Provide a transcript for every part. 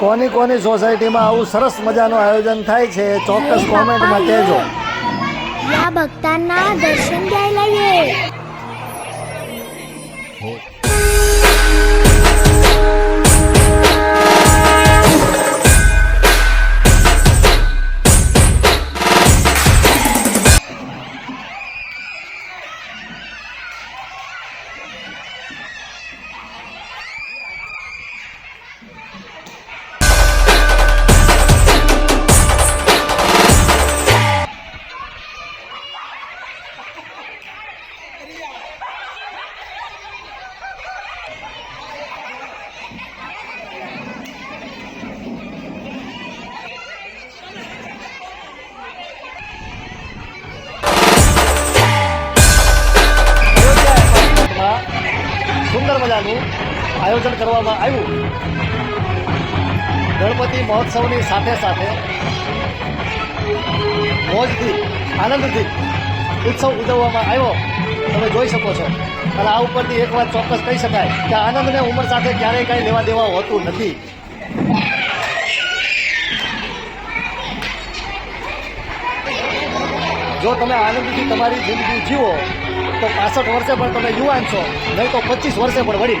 કોની કોની સોસાયટીમાં આવું સરસ મજાનું આયોજન થાય છે ચોક્કસ કોમેન્ટમાં કહેજો. યા ભક્તાના દર્શન લઈએ. આયોજન કરવામાં આવ્યું. ગણપતિ મહોત્સવની સાથે સાથે મોજથી, આનંદથી ઉત્સવ ઉજવવામાં આવ્યો. તમે જોઈ શકો છો. અને આ ઉપરથી એક વાત ચોક્કસ કહી શકાય કે આનંદને ઉંમર સાથે ક્યારેય કાંઈ લેવા દેવા હોતું નથી. જો તમે આનંદથી તમારી જિંદગી જીવો, તો પાસઠ વર્ષે પણ તમે યુવાન છો, નહીં તો પચીસ વર્ષે પણ વળી.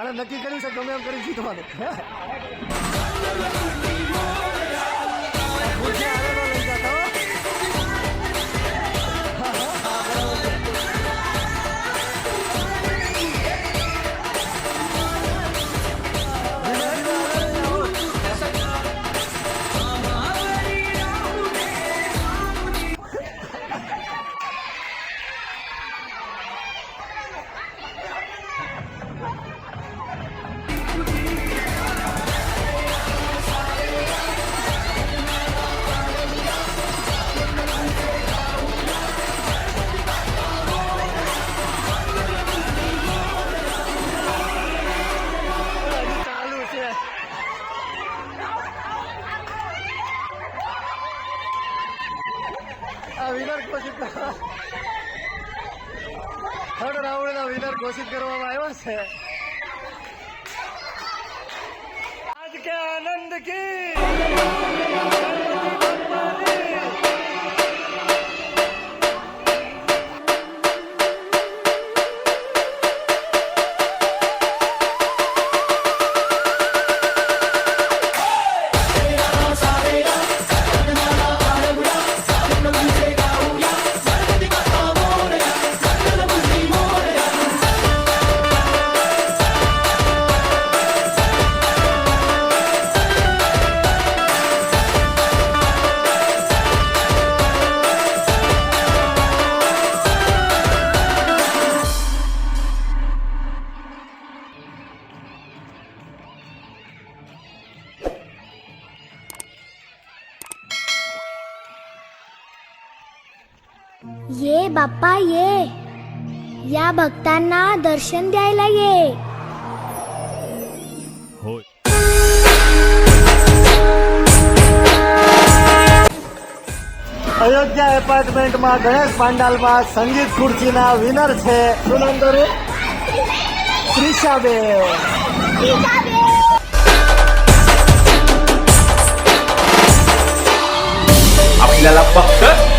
અને નક્કી કર્યું છે ગમે એમ કરી જીતવાનું. થર્ડ રાઉન્ડના વિનર ઘોષિત કરવામાં આવ્યો છે. આજ કે આનંદ કી ये बाप्पा ये या भक्तांना दर्शन द्यायला ये અયોધ્યા એપાર્ટમેન્ટમાં ગણેશ પાંડાલમાં સંગીત ખુરશીના વિનર છે શું નામ તારું ત્રિષાબેન आपल्याला फक्त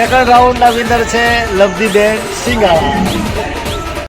સેકન્ડ રાઉન્ડના વિનર છે લવધીબેન સિંગાળા